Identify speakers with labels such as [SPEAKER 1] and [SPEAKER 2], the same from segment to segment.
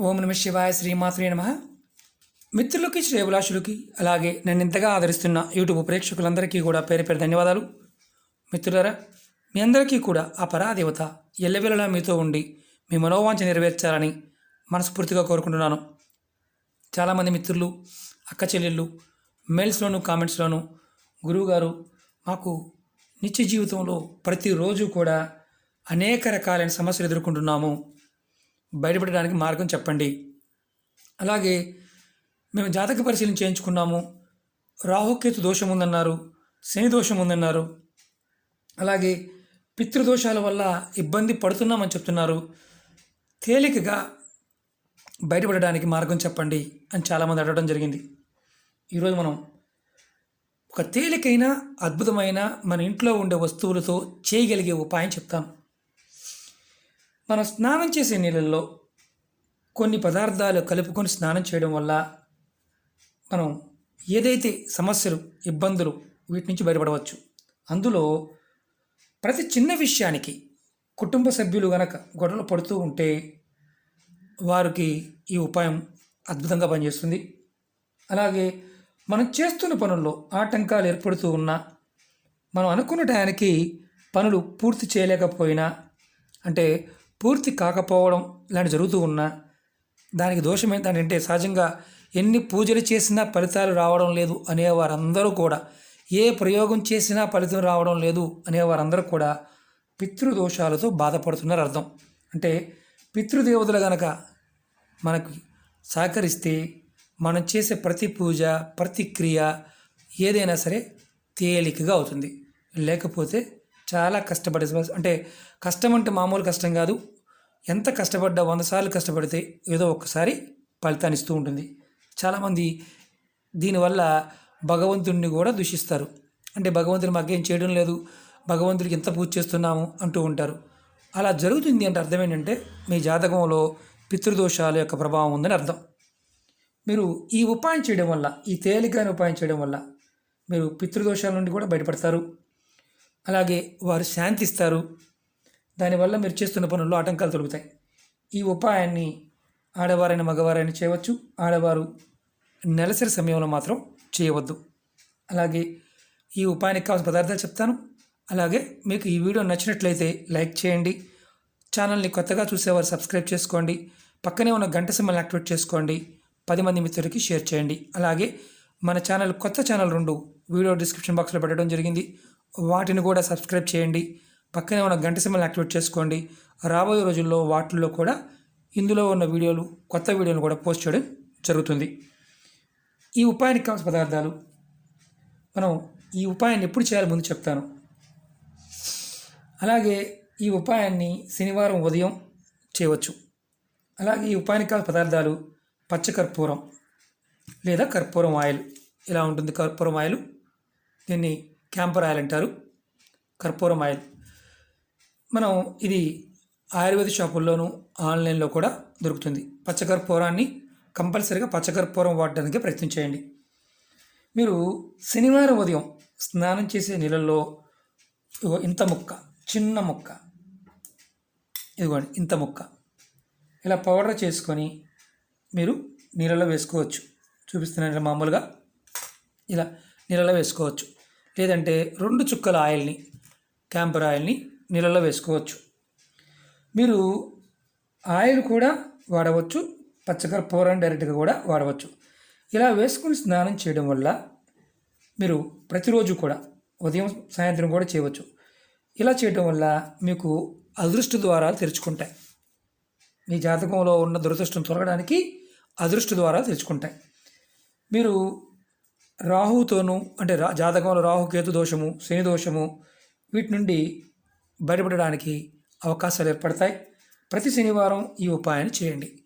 [SPEAKER 1] ఓం నమ శివాయ శ్రీమాత్రే నమ. మిత్రులకి శ్రేభిలాషులకి అలాగే నన్ను ఇంతగా ఆదరిస్తున్న యూట్యూబ్ ప్రేక్షకులందరికీ కూడా పేరు పేరు ధన్యవాదాలు. మిత్రులారా మీ అందరికీ కూడా ఆ పరాదేవత ఎల్లవెల్లలా మీతో ఉండి మీ మనోవాంఛ నెరవేర్చాలని మనస్ఫూర్తిగా కోరుకుంటున్నాను. చాలామంది మిత్రులు అక్క చెల్లెళ్ళు మెయిల్స్లోను కామెంట్స్లోను గురువుగారు మాకు నిత్య జీవితంలో ప్రతిరోజు కూడా అనేక రకాలైన సమస్యలు ఎదుర్కొంటున్నాము. బయటపడడానికి మార్గం చెప్పండి. అలాగే మేము జాతక పరిశీలన చేయించుకున్నాము. రాహుకేతు దోషం ఉందన్నారు శని దోషం ఉందన్నారు. అలాగే పితృదోషాల వల్ల ఇబ్బంది పడుతున్నామని చెప్తున్నారు. తేలికగా బయటపడడానికి మార్గం చెప్పండి అని చాలామంది అడగడం జరిగింది. ఈరోజు మనం ఒక తేలికైన అద్భుతమైన మన ఇంట్లో ఉండే వస్తువులతో చేయగలిగే ఉపాయం చెప్తాను మనం స్నానం చేసే నీళ్ళల్లో కొన్ని పదార్థాలు కలుపుకొని స్నానం చేయడం వల్ల మనం ఏదైతే సమస్యలు ఇబ్బందులు వీటి నుంచి బయటపడవచ్చు. అందులో ప్రతి చిన్న విషయానికి కుటుంబ సభ్యులు గనక గొడవలు పడుతూ ఉంటే వారికి ఈ ఉపాయం అద్భుతంగా పనిచేస్తుంది. అలాగే మనం చేస్తున్న పనుల్లో ఆటంకాలు ఏర్పడుతూ ఉన్నా మనం అనుకున్న టయానికి పనులు పూర్తి చేయలేకపోయినా అంటే పూర్తి కాకపోవడం ఇలాంటి జరుగుతూ ఉన్నా దానికి దోషం ఏంటంటే సహజంగా ఎన్ని పూజలు చేసినా ఫలితాలు రావడం లేదు అనేవారందరూ కూడా ఏ ప్రయోగం చేసినా ఫలితం రావడం లేదు అనేవారందరూ కూడా పితృదోషాలతో బాధపడుతున్నారు అర్థం. అంటే పితృదేవతలు గనక మనకి సహకరిస్తే మనం చేసే ప్రతి పూజ ప్రతి క్రియ ఏదైనా సరే తేలికగా అవుతుంది. లేకపోతే చాలా కష్టపడే అంటే కష్టం అంటే మామూలు కష్టం కాదు ఎంత కష్టపడ్డా వంద సార్లు కష్టపడితే ఏదో ఒక్కసారి ఫలితాన్ని ఇస్తూ ఉంటుంది. చాలామంది దీనివల్ల భగవంతుడిని కూడా దూషిస్తారు. అంటే భగవంతుని మాకేం చేయడం లేదు భగవంతుడికి ఎంత పూజ చేస్తున్నాము అంటూ ఉంటారు. అలా జరుగుతుంది అంటే అర్థం ఏంటంటే మీ జాతకంలో పితృదోషాల యొక్క ప్రభావం ఉందని అర్థం. మీరు ఈ ఉపాయం చేయడం వల్ల ఈ తేలికైన ఉపాయం చేయడం వల్ల మీరు పితృదోషాల నుండి కూడా బయటపడతారు. అలాగే వారు శాంతిస్తారు. దానివల్ల మీరు చేస్తున్న పనుల్లో ఆటంకాలు తొలుగుతాయి. ఈ ఉపాయాన్ని ఆడవారైన మగవారైనా చేయవచ్చు. ఆడవారు నెలసరి సమయంలో మాత్రం చేయవద్దు. అలాగే ఈ ఉపాయానికి కావాల్సిన పదార్థాలు చెప్తాను. అలాగే మీకు ఈ వీడియో నచ్చినట్లయితే లైక్ చేయండి. ఛానల్ని కొత్తగా చూసేవారు సబ్స్క్రైబ్ చేసుకోండి. పక్కనే ఉన్న గంట సింబల్ని యాక్టివేట్ చేసుకోండి. పది మంది మిత్రులకి షేర్ చేయండి. అలాగే మన ఛానల్ కొత్త ఛానల్ రెండు వీడియో డిస్క్రిప్షన్ బాక్స్లో పెట్టడం జరిగింది. వాటిని కూడా సబ్స్క్రైబ్ చేయండి. పక్కనే ఉన్న గంట సింబల్ యాక్టివేట్ చేసుకోండి. రాబోయే రోజుల్లో వాటిల్లో కూడా ఇందులో ఉన్న వీడియోలు కొత్త వీడియోలు కూడా పోస్ట్ చేయడం జరుగుతుంది. ఈ ఉపాయానికి కావాల్సిన పదార్థాలు. మనం ఈ ఉపాయాన్ని ఎప్పుడు చేయాలో ముందు చెప్తాను. అలాగే ఈ ఉపాయాన్ని శనివారం ఉదయం చేయవచ్చు. అలాగే ఈ ఉపాయానికి కావాల్సిన పదార్థాలు పచ్చకర్పూరం లేదా కర్పూరం ఆయిల్. ఇలా ఉంటుంది కర్పూరం ఆయిల్. దీన్ని క్యాంపర్ ఆయిల్ అంటారు. కర్పూరం ఆయిల్. మనం ఇది ఆయుర్వేద షాపుల్లోనూ ఆన్లైన్లో కూడా దొరుకుతుంది. పచ్చకర్పూరాన్ని కంపల్సరీగా పచ్చకర్పూరం వాడడానికి ప్రయత్నం చేయండి. మీరు శనివారం ఉదయం స్నానం చేసే నీళ్ళల్లో ఇంత ముక్క చిన్న ముక్క ఇదిగోండి ఇంత ముక్క ఇలా పౌడర్ చేసుకొని మీరు నీళ్ళలో వేసుకోవచ్చు. చూపిస్తున్నాను మామూలుగా ఇలా నీళ్ళలో వేసుకోవచ్చు. లేదంటే రెండు చుక్కల ఆయిల్ని క్యాంపర్ ఆయిల్ని నీళ్ళలో వేసుకోవచ్చు. మీరు ఆయిల్ కూడా వాడవచ్చు పచ్చకర్పూరం డైరెక్ట్గా కూడా వాడవచ్చు. ఇలా వేసుకుని స్నానం చేయడం వల్ల మీరు ప్రతిరోజు కూడా ఉదయం సాయంత్రం కూడా చేయవచ్చు. ఇలా చేయడం వల్ల మీకు అదృష్ట ద్వారాలు తెరుచుకుంటాయి. మీ జాతకంలో ఉన్న దురదృష్టం తొలగడానికి అదృష్ట ద్వారాలు తెరుచుకుంటాయి. మీరు రాహుతోనూ అంటే రా జాతకంలో రాహు కేతు దోషము శని దోషము వీటి నుండి బయటపడడానికి అవకాశాలు ఏర్పడతాయి. ప్రతి శనివారం ఈ ఉపాయాన్ని చేయండి.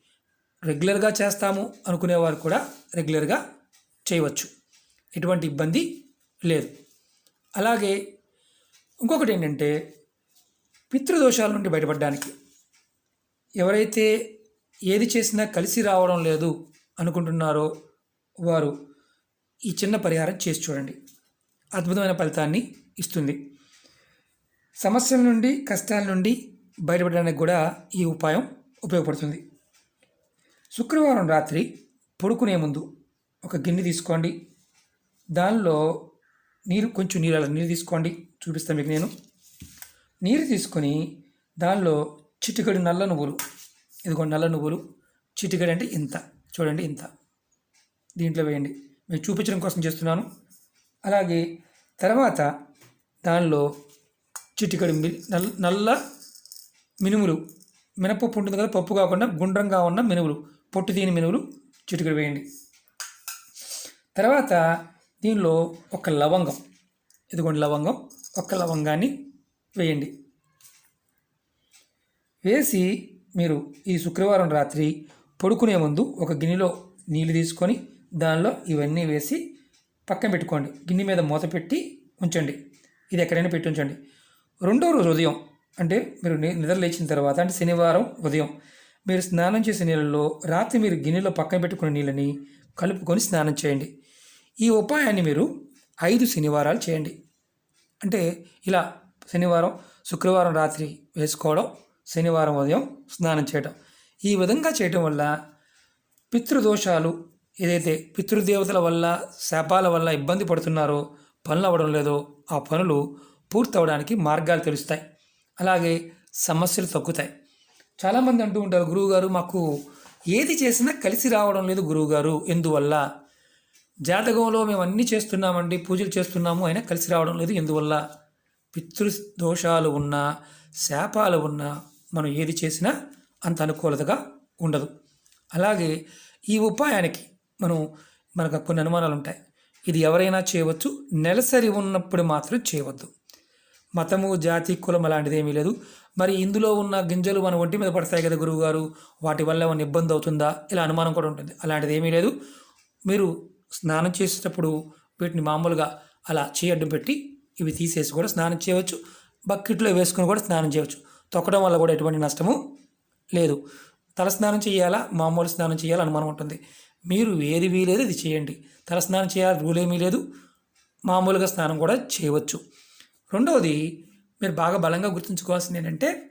[SPEAKER 1] రెగ్యులర్గా చేస్తాము అనుకునేవారు కూడా రెగ్యులర్గా చేయవచ్చు. ఎటువంటి ఇబ్బంది లేదు. అలాగే ఇంకొకటి ఏంటంటే పితృదోషాల నుండి బయటపడడానికి. ఎవరైతే ఏది చేసినా కలిసి రావడం లేదు అనుకుంటున్నారో వారు ఈ చిన్న పరిహారం చేసి చూడండి. అద్భుతమైన ఫలితాన్ని ఇస్తుంది. సమస్యల నుండి కష్టాల నుండి బయటపడడానికి కూడా ఈ ఉపాయం ఉపయోగపడుతుంది. శుక్రవారం రాత్రి పడుకునే ముందు ఒక గిన్నె తీసుకోండి. దానిలో నీరు కొంచెం నీరు అలా నీరు తీసుకోండి. చూపిస్తాను మీకు నేను. నీరు తీసుకొని దానిలో చిటికడి నల్ల నువ్వులు. ఇదిగోండి నల్ల నువ్వులు. చిటికడు అంటే ఇంత. చూడండి ఇంత. దీంట్లో వేయండి. మీకు చూపించడం కోసం చేస్తున్నాను. అలాగే తర్వాత దానిలో చిటికడు మి- నల్ల నల్ల మినుములు. మినపప్పు ఉంటుంది కదా పప్పు కాకుండా గుండ్రంగా ఉన్న మినుములు. పొట్టు తీని మినుములు చిటికడు వేయండి. తర్వాత దీనిలో ఒక లవంగం. ఇదిగోండి లవంగం. ఒక లవంగాన్ని వేయండి. వేసి మీరు ఈ శుక్రవారం రాత్రి పడుకునే ముందు ఒక గిన్నెలో నీళ్ళు తీసుకొని దానిలో ఇవన్నీ వేసి పక్కన పెట్టుకోండి. గిన్నె మీద మూత పెట్టి ఉంచండి. ఇది ఎక్కడైనా పెట్టి ఉంచండి. రెండో రోజు ఉదయం అంటే మీరు నిద్రలేచిన నిద్ర లేచిన తర్వాత అంటే శనివారం ఉదయం మీరు స్నానం చేసే నీళ్ళలో రాత్రి మీరు గిన్నెలో పక్కన పెట్టుకున్న నీళ్ళని కలుపుకొని స్నానం చేయండి. ఈ ఉపాయాన్ని మీరు ఐదు శనివారాలు చేయండి. అంటే ఇలా శనివారం శుక్రవారం రాత్రి వేసుకోవడం శనివారం ఉదయం స్నానం చేయడం. ఈ విధంగా చేయటం వల్ల పితృదోషాలు ఏదైతే పితృదేవతల వల్ల శాపాల వల్ల ఇబ్బంది పడుతున్నారో పనులు అవ్వడం లేదో ఆ పనులు పూర్తవడానికి మార్గాలు తెలుస్తాయి. అలాగే సమస్యలు తగ్గుతాయి. చాలామంది అంటూ ఉంటారు గురువుగారు మాకు ఏది చేసినా కలిసి రావడం లేదు గురువుగారు. ఎందువల్ల? జాతకంలో మేము అన్నీ చేస్తున్నామండి పూజలు చేస్తున్నాము అయినా కలిసి రావడం లేదు. ఎందువల్ల? పితృ దోషాలు ఉన్నా శాపాలు ఉన్నా మనం ఏది చేసినా అంత అనుకూలతగా ఉండదు. అలాగే ఈ ఉపాయానికి మనం మనకు కొన్ని అనుమానాలు ఉంటాయి ఇది ఎవరైనా చేయవచ్చు నెలసరి ఉన్నప్పుడు మాత్రం చేయవద్దు. మతము జాతి కులం అలాంటిది ఏమీ లేదు. మరి ఇందులో ఉన్న గింజలు మన ఒంటి మీద పడతాయి కదా గురువుగారు? వాటి వల్ల ఏమైనా ఇబ్బంది అవుతుందా? ఇలా అనుమానం కూడా ఉంటుంది. అలాంటిది ఏమీ లేదు. మీరు స్నానం చేసేటప్పుడు వీటిని మామూలుగా అలా చేయడ్డు పెట్టి ఇవి తీసేసి కూడా స్నానం చేయవచ్చు. బకెట్లో వేసుకొని కూడా స్నానం చేయవచ్చు. తొక్కడం వల్ల కూడా ఎటువంటి నష్టము లేదు. తల స్నానం చేయాలా? మామూలు స్నానం చేయాలా? అనుమానం ఉంటుంది. మీరు ఏది వీలేదు అది చేయండి. తల స్నానం చేయాలి రూల్ ఏమీ లేదు. మామూలుగా స్నానం కూడా చేయవచ్చు. రెండవది మీరు బాగా బలంగా గుర్తుంచుకోవాల్సింది ఏంటంటే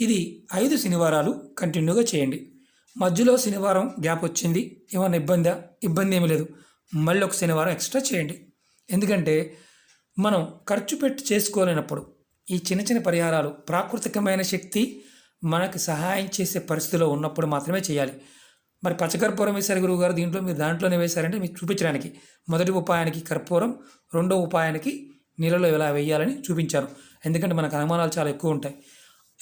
[SPEAKER 1] ఇది ఐదు శనివారాలు కంటిన్యూగా చేయండి. మధ్యలో శనివారం గ్యాప్ వచ్చింది ఏమైనా ఇబ్బందా? ఇబ్బంది ఏమీ లేదు. మళ్ళీ ఒక శనివారం ఎక్స్ట్రా చేయండి. ఎందుకంటే మనం ఖర్చు పెట్టి చేసుకోలేనప్పుడు ఈ చిన్న చిన్న పరిహారాలు ప్రాకృతికమైన శక్తి మనకు సహాయం చేసే పరిస్థితిలో ఉన్నప్పుడు మాత్రమే చేయాలి. మరి పచ్చకర్పూరం వేశారు గురువు గారు దీంట్లో మీరు దాంట్లోనే వేశారంటే మీకు చూపించడానికి. మొదటి ఉపాయానికి కర్పూరం రెండో ఉపాయానికి నీళ్ళలో ఎలా వేయాలని చూపించారు. ఎందుకంటే మనకు అనుమానాలు చాలా ఎక్కువ ఉంటాయి.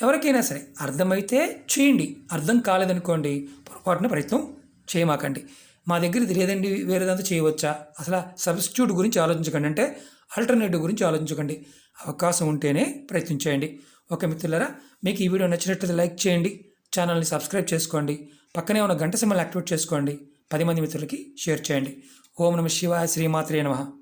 [SPEAKER 1] ఎవరికైనా సరే అర్థమైతే చేయండి. అర్థం కాలేదనుకోండి పొరపాటున ప్రయత్నం చేయమాకండి. మా దగ్గర ఇది లేదండి వేరేదంతా చేయవచ్చా? అసలు సబ్స్టిట్యూట్ గురించి ఆలోచించకండి. అంటే ఆల్టర్నేటివ్ గురించి ఆలోచించకండి. అవకాశం ఉంటేనే ప్రయత్నించేయండి ఓకే మిత్రులారా మీకు ఈ వీడియో నచ్చినట్లయితే లైక్ చేయండి. ఛానల్ని సబ్స్క్రైబ్ చేసుకోండి. పక్కనే ఉన్న గంట సింబల్ యాక్టివేట్ చేసుకోండి. పది మంది మిత్రులకి షేర్ చేయండి. ఓం నమ శివాయ శ్రీమాత్రే నమః.